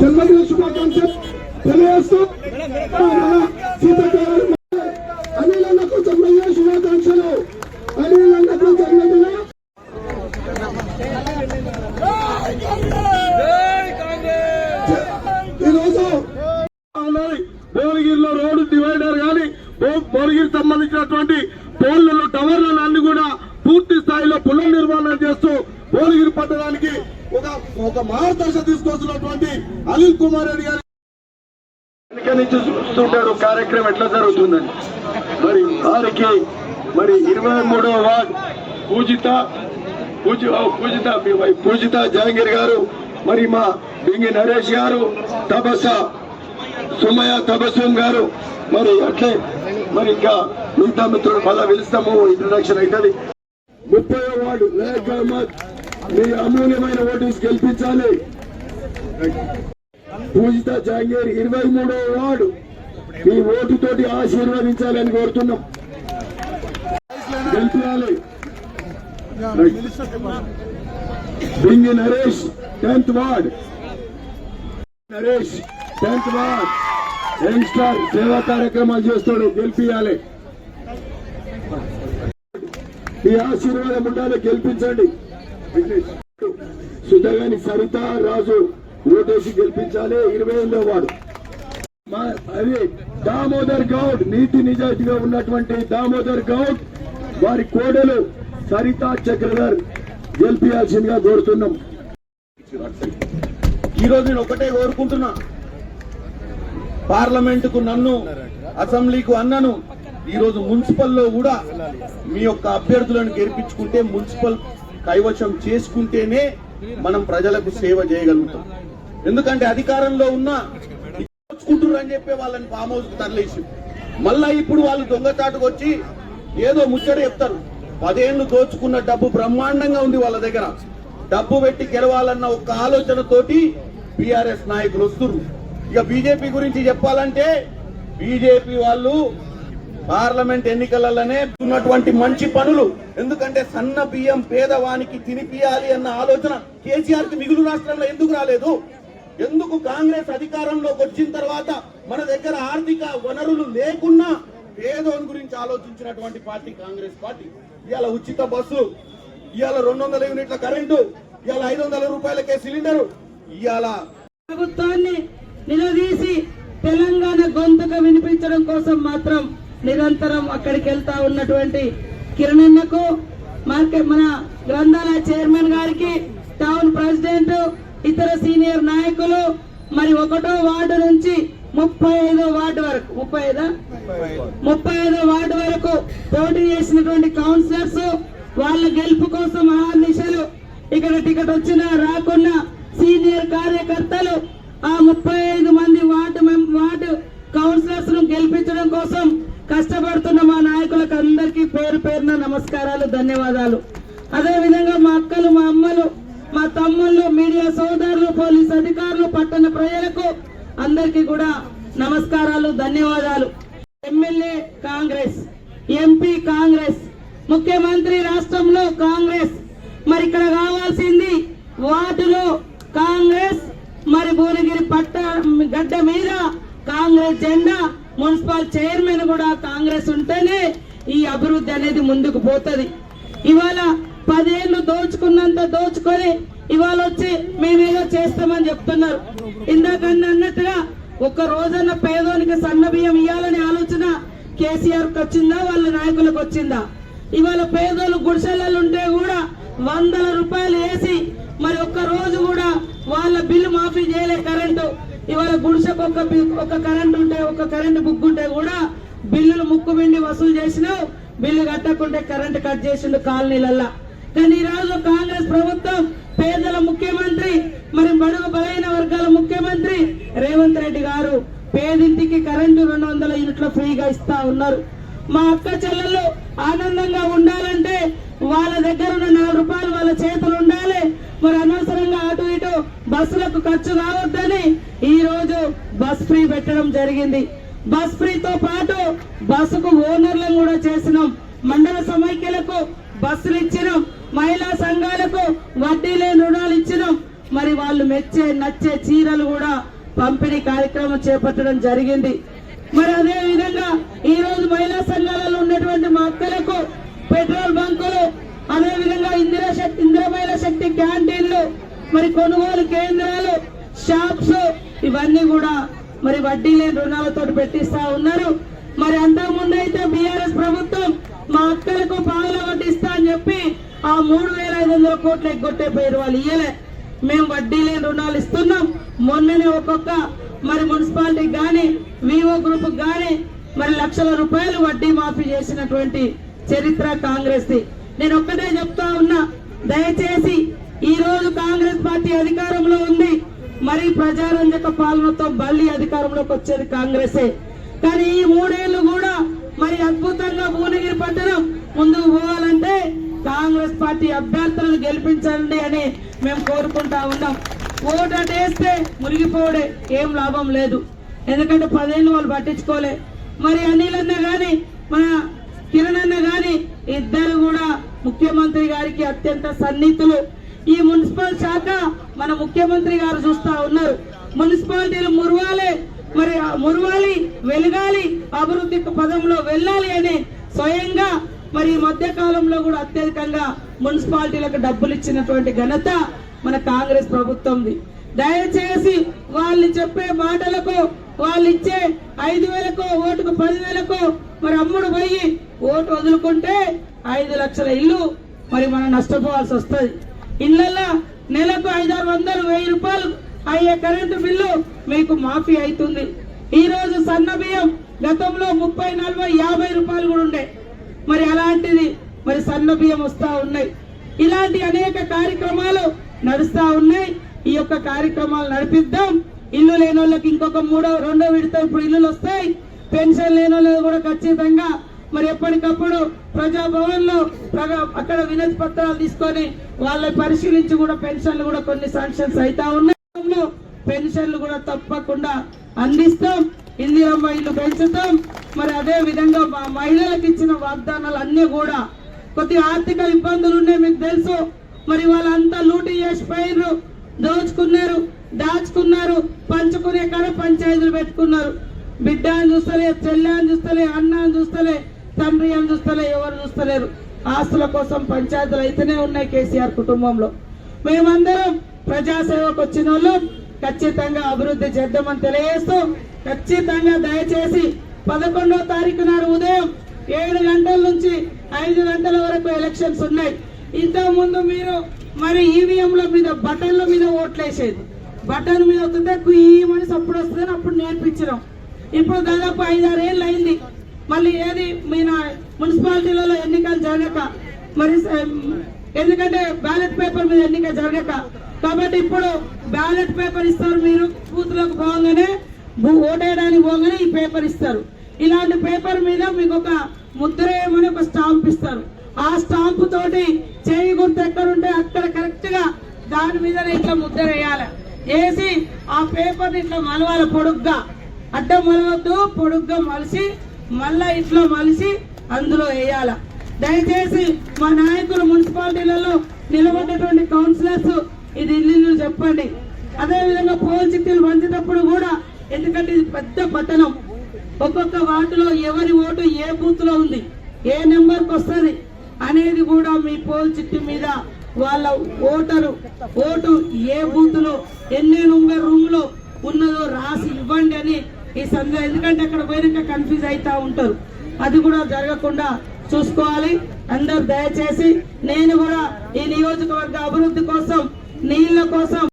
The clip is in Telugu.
జన్మదిన శుభాకాంక్షలు తెలియజేస్తూ సీతాకారు అనిలన్నకు జన్మదిన శుభాకాంక్షలు అనిలన్నకు జన్మదిన ఈరోజు ఉన్నది భువనగిరిలో రోడ్డు డివైడర్ కానీ సంబంధించినటువంటి పోల్లలో టవర్లను అన్ని కూడా పూర్తి స్థాయిలో పునర్నిర్మాణం చేస్తూ భువనగిరి పట్టణానికి ఒక ఒక మార్గదర్శ తీసుకొస్తున్నటువంటి అనిల్ కుమార్ రెడ్డి గారి. నుంచి చూస్తుంటారు కార్యక్రమం ఎట్లా జరుగుతుందని. మరి వారికి మరి ఇరవై మూడవ వార్డ్ పూజిత పూజ పూజిత పూజిత జహంగీర్ గారు మరి మా బింగి నరేష్ గారు తపస సుమయ తబస్వం గారు మరి అట్లే మరి ఇంకా మిగతా మిత్రులు మళ్ళా పిలుస్తాము ఇంట్రడక్షన్ అవుతుంది. ముప్పై వార్డు లేక్ అహ్మద్ మీ అమూల్యమైన ఓటింగ్స్ గెలిపించాలి. పూజిత జహాంగీర్ ఇరవై మూడవ వార్డు మీ ఓటుతోటి ఆశీర్వదించాలని కోరుతున్నాం. గెలిపించాలి Bingi Naresh tenth ward. Naresh tenth ward. Youngster సేవా కార్యక్రమాలు చేస్తాడు గెలిపియాలి. ఈ ఆశీర్వాదం ఉండాలి గెలిపించండి. సుధగాని సరిత రాజు ఓటేసి గెలిపించాలి ఇరవై ఎనిమిదో వాడు మా- అది దామోదర్ గౌడ్ నీతి నిజాయితీగా ఉన్నటువంటి దామోదర్ గౌడ్ వారి కోడలు సరిత చక్రధర్ గెలిపించాల్సిందిగా కోరుతున్నాం. ఈరోజు నేను ఒకటే కోరుకుంటున్నా. పార్లమెంటుకు నన్ను అసెంబ్లీకు అన్నను ఈరోజు మున్సిపల్లో కూడా మీ యొక్క అభ్యర్థులను గెలిపించుకుంటే మున్సిపల్ కైవశం చేసుకుంటేనే మనం ప్రజలకు సేవ చేయగలుగుతాం. ఎందుకంటే అధికారంలో ఉన్న అని చెప్పి వాళ్ళని ఫామ్ హౌస్ తరలేసి మళ్ళా ఇప్పుడు వాళ్ళు దొంగచాటుకు వచ్చి ఏదో ముచ్చట చెప్తారు. పదేళ్ళు దోచుకున్న డబ్బు బ్రహ్మాండంగా ఉంది వాళ్ళ దగ్గర. డబ్బు పెట్టి గెలవాలన్న ఒక ఆలోచనతోటి బీఆర్ఎస్ నాయకులు వస్తున్నారు ఇక బీజేపీ గురించి చెప్పాలంటే బీజేపీ వాళ్ళు పార్లమెంట్ ఎన్నికలలోనే ఉన్నటువంటి మంచి పనులు. ఎందుకంటే సన్న బియ్యం పేదవానికి తినిపియాలి అన్న ఆలోచన కేసీఆర్కి మిగులు రాష్ట్రంలో ఎందుకు రాలేదు? ఎందుకు కాంగ్రెస్ అధికారంలోకి వచ్చిన తర్వాత మన దగ్గర ఆర్థిక వనరులు లేకున్నా పేదోని గురించి ఆలోచించినటువంటి పార్టీ కాంగ్రెస్ పార్టీ. ఇవాళ ఉచిత బస్సు ఇవాళ రెండు వందల యూనిట్ల కరెంటు ఇవాళ ఐదు వందల రూపాయలకే సిలిండరు. ఇవాళ ప్రభుత్వాన్ని నిలదీసి తెలంగాణ గొంతుక వినిపించడం కోసం మాత్రం నిరంతరం అక్కడికి వెళ్తా ఉన్నటువంటి కిరణన్నకు మార్కెట్ మన గ్రంథాలయ చైర్మన్ గారికి టౌన్ ప్రెసిడెంట్ ఇతర సీనియర్ నాయకులు మరి ఒకటో వార్డు నుంచి ముప్పై ఐదో వార్డు వరకు ముప్పై ఐదా? ముప్పై ఐదో వార్డు వరకు పోటీ చేసినటువంటి కౌన్సిలర్స్ వాళ్ళ గెలుపు కోసం ఆర్నిశలు ఇక్కడ టికెట్ వచ్చినా రాకున్నా సీనియర్ కార్యకర్తలు ఆ ముప్పై ఐదు మంది వార్డు వార్డు కౌన్సిలర్స్ను గెలిపించడం కోసం కష్టపడుతున్న మా నాయకులకు అందరికీ పేరు పేరున నమస్కారాలు ధన్యవాదాలు. అదే విధంగా మా అక్కలు మా అమ్మలు మా తమ్ముళ్ళు మీడియా సోదరులు పోలీస్ అధికారులు పట్టణ ప్రజలకు అందరికీ కూడా నమస్కారాలు ధన్యవాదాలు. ఎమ్మెల్యే కాంగ్రెస్ ఎంపీ కాంగ్రెస్ ముఖ్యమంత్రి రాష్ట్రంలో కాంగ్రెస్. మరి ఇక్కడ కావాల్సింది వార్డులో కాంగ్రెస్ మరి భువనగిరి పట్ట గడ్డ మీద కాంగ్రెస్ జెండా మున్సిపల్ చైర్మన్ కూడా కాంగ్రెస్ ఉంటేనే ఈ అభివృద్ధి అనేది ముందుకు పోతుంది. ఇవాళ పదేళ్ళు దోచుకున్నంత దోచుకొని ఇవాళ వచ్చి మేమేదో చేస్తామని చెప్తున్నారు. ఇందాక అన్నట్టుగా ఒక్క రోజన్న పేదోనికి సన్న బియ్యం ఇవ్వాలనే ఆలోచన కేసీఆర్కి వచ్చిందా వాళ్ళ నాయకులకు వచ్చిందా? ఇవాళ పేదోళ్ళు గుడిసెలలో ఉంటే కూడా వందల రూపాయలు వేసి మరి ఒక్క రోజు కూడా వాళ్ళ బిల్లు మాఫీ చేయలే కరెంటు. ఇవాళ గుడిసెకు ఒక ఒక కరెంట్ ఉంటే ఒక కరెంట్ బుక్ ఉంటే కూడా బిల్లులు ముక్కు పిండి వసూలు చేసినావు. బిల్లు కట్టకుంటే కరెంట్ కట్ చేసిండు కాలనీలల్లా. కానీ ఈ రోజు కాంగ్రెస్ ప్రభుత్వం పేదల ముఖ్యమంత్రి మరి బడుగు బలైన వర్గాల ముఖ్యమంత్రి రేవంత్ రెడ్డి గారు పేదింటికి కరెంటు రెండు వందల యూనిట్ల ఫ్రీగా ఇస్తా ఉన్నారు. మా అక్క చెల్లెళ్ళు ఆనందంగా ఉండాలంటే వాళ్ళ దగ్గర ఉన్న నాలుగు రూపాయలు వాళ్ళ చేతులు ఉండాలి. మరి అనవసరంగా అటు ఇటు బస్సులకు ఖర్చు కావద్దని ఈ రోజు బస్ ఫ్రీ పెట్టడం జరిగింది. బస్ ఫ్రీతో పాటు బస్సుకు ఓనర్లను కూడా చేసినాం. మండల సమైక్యలకు బస్సులు ఇచ్చినాం. మహిళా సంఘాలకు వడ్డీ లేని రుణాలు ఇచ్చినాం. మరి వాళ్ళు మెచ్చే నచ్చే చీరలు కూడా పంపిణీ కార్యక్రమం చేపట్టడం జరిగింది. మరి అదే విధంగా మరి కొనుగోలు కేంద్రాలు షాప్స్ ఇవన్నీ కూడా మరి వడ్డీ లేని రుణాలతో పెట్టిస్తా ఉన్నారు. మరి అంతకు ముందు అయితే బీఆర్ఎస్ ప్రభుత్వం మా అక్కలకు పావుల వడ్డీ ఇస్తా అని చెప్పి ఆ మూడు వేల ఐదు వందల కోట్లు ఎగ్గొట్టే పేరు వాళ్ళు ఇయ్యలే. మేము వడ్డీ లేని రుణాలు ఇస్తున్నాం. మొన్ననే ఒక్కొక్క మరి మున్సిపాలిటీకి కానీ వివో గ్రూప్ కానీ మరి లక్షల రూపాయలు వడ్డీ మాఫీ చేసినటువంటి చరిత్ర కాంగ్రెస్ది. నేను ఒక్కటే చెప్తా ఉన్నా దయచేసి పార్టీ అధికారంలో ఉంది. మరి ప్రజారంజక పాలనతో మళ్ళీ అధికారంలోకి వచ్చేది కాంగ్రెసే. కానీ ఈ మూడేళ్ళు కూడా మరి అద్భుతంగా భువనగిరి పట్టణం ముందుకు పోవాలంటే కాంగ్రెస్ పార్టీ అభ్యర్థులను గెలిపించండి అని మేము కోరుకుంటా ఉన్నాం. ఓటు అటు మురిగిపోవడే ఏం లాభం లేదు. ఎందుకంటే పదేళ్ళు వాళ్ళు పట్టించుకోలే. మరి అనిల్ అన్న కానీ మన కిరణ్ అన్న కానీ ఇద్దరు కూడా ముఖ్యమంత్రి గారికి అత్యంత సన్నిహితులు. ఈ మున్సిపల్ శాఖ మన ముఖ్యమంత్రి గారు చూస్తా ఉన్నారు. మున్సిపాలిటీలు మురవాలి మరి మురవాలి వెలగాలి అభివృద్ధి పదంలో వెళ్ళాలి అని స్వయంగా మరి ఈ మధ్య కాలంలో కూడా అత్యధికంగా మున్సిపాలిటీలకు డబ్బులు ఇచ్చినటువంటి ఘనత మన కాంగ్రెస్ ప్రభుత్వంది. దయచేసి వాళ్ళు చెప్పే మాటలకు వాళ్ళు ఇచ్చే ఐదు వేలకు ఓటుకు పదివేలకు మరి అమ్ముడు పోయి ఓటు వదులుకుంటే ఐదు లక్షల ఇల్లు మరి మనం నష్టపోవాల్సి వస్తుంది. ఇళ్ళలో నెలకు ఐదారు వందలు వెయ్యి రూపాయలు అయ్యే కరెంటు బిల్లు మీకు మాఫీ అవుతుంది ఈ రోజు సన్న బియ్యం గతంలో ముప్పై నలభై యాభై రూపాయలు కూడా ఉండే. మరి అలాంటిది మరి సన్న బియ్యం వస్తా ఉన్నాయి. ఇలాంటి అనేక కార్యక్రమాలు నడుస్తా ఉన్నాయి. ఈ యొక్క కార్యక్రమాలు నడిపిద్దాం. ఇల్లు లేని వాళ్ళకి ఇంకొక మూడో రెండో విడత ఇప్పుడు ఇల్లులు వస్తాయి. పెన్షన్ లేని వాళ్ళు కూడా ఖచ్చితంగా మరి ఎప్పటికప్పుడు ప్రజాభవన్లో ప్రజా- అక్కడ వినతి పత్రాలు తీసుకొని వాళ్ళని పరిశీలించి కూడా పెన్షన్లు కూడా కొన్ని శాంక్షన్స్ అవుతా ఉన్నాయి. పెన్షన్లు కూడా తప్పకుండా అందిస్తాం. ఇందిరమ్మ ఇల్లు పెంచుతాం. మరి అదే విధంగా మా మహిళలకు ఇచ్చిన వాగ్దానాలు అన్ని కూడా కొద్ది ఆర్థిక ఇబ్బందులు ఉన్నాయి మీకు తెలుసు. మరి వాళ్ళంతా లూటీ చేసి పోయినరు దోచుకున్నారు దాచుకున్నారు పంచుకునే కాడ పంచాయతీలు పెట్టుకున్నారు. బిడ్డ అని చూస్తలే చెల్లె అని చూస్తలే అన్న అని చూస్తలే. తండ్రి ఏం చూస్తలే ఎవరు చూస్తలేరు. ఆస్తుల కోసం పంచాయతీలు అయితేనే ఉన్నాయి కేసీఆర్ కుటుంబంలో. మేమందరం ప్రజాసేవకు వచ్చిన వాళ్ళు. ఖచ్చితంగా అభివృద్ధి చేద్దామని తెలియజేస్తూ ఖచ్చితంగా దయచేసి పదకొండో తారీఖు నాడు ఉదయం ఏడు గంటల నుంచి ఐదు గంటల వరకు ఎలక్షన్స్ ఉన్నాయి. ఇంతకు ముందు మీరు మరి ఈవీఎంల మీద బటన్ల మీద ఓట్లేసేది. బటన్ మీద వస్తుంటే కుయ్యమని మనిషి అప్పుడు వస్తుందని అప్పుడు నేర్పించడం ఇప్పుడు దాదాపు ఐదారు ఏళ్ళు అయింది. మళ్ళీ ఏది మీ మున్సిపాలిటీలలో ఎన్నికలు జరగక మరి ఎందుకంటే బ్యాలెట్ పేపర్ మీద ఎన్నిక జరగక. కాబట్టి ఇప్పుడు బ్యాలెట్ పేపర్ ఇస్తారు మీరు బూత్లోకి పోగానే ఓటేయడానికి పోగానే ఈ పేపర్ ఇస్తారు. ఇలాంటి పేపర్ మీద మీకు ఒక ముద్ర ఏమని ఒక స్టాంప్ ఇస్తారు. ఆ స్టాంప్ తోటి చేయి గుర్తు ఎక్కడుంటే అక్కడ కరెక్ట్గా దాని మీద ఇట్లా ముద్ర వేయాలి. వేసి ఆ పేపర్ ఇట్లా మలవాలి పొడుగ్గా. అడ్డం మలవద్దు పొడుగ్గా మలిసి మళ్ళా ఇట్లా మలిసి అందులో వేయాల. దయచేసి మా నాయకులు మున్సిపాలిటీలలో నిలబడ్డటువంటి కౌన్సిలర్స్ ఇది ఇల్లు చెప్పండి. అదేవిధంగా పోల్ చిక్కులు పంచేటప్పుడు కూడా ఎందుకంటే ఇది పెద్ద పట్టణం. ఒక్కొక్క వార్డులో ఎవరి ఓటు ఏ బూత్లో ఉంది ఏ నెంబర్కి వస్తుంది అనేది కూడా మీ పోల్ చిట్టు మీద వాళ్ళ ఓటరు ఓటు ఏ బూత్లో ఎన్ని నెంబర్ రూమ్లో ఉన్నదో రాసి ఇవ్వండి అని ఈ సంధ్య ఎందుకంటే అక్కడ పోయినాక కన్ఫ్యూజ్ అవుతా ఉంటారు. అది కూడా జరగకుండా చూసుకోవాలి. అందరు దయచేసి నేను కూడా ఈ నియోజకవర్గ అభివృద్ధి కోసం నీళ్ళ కోసం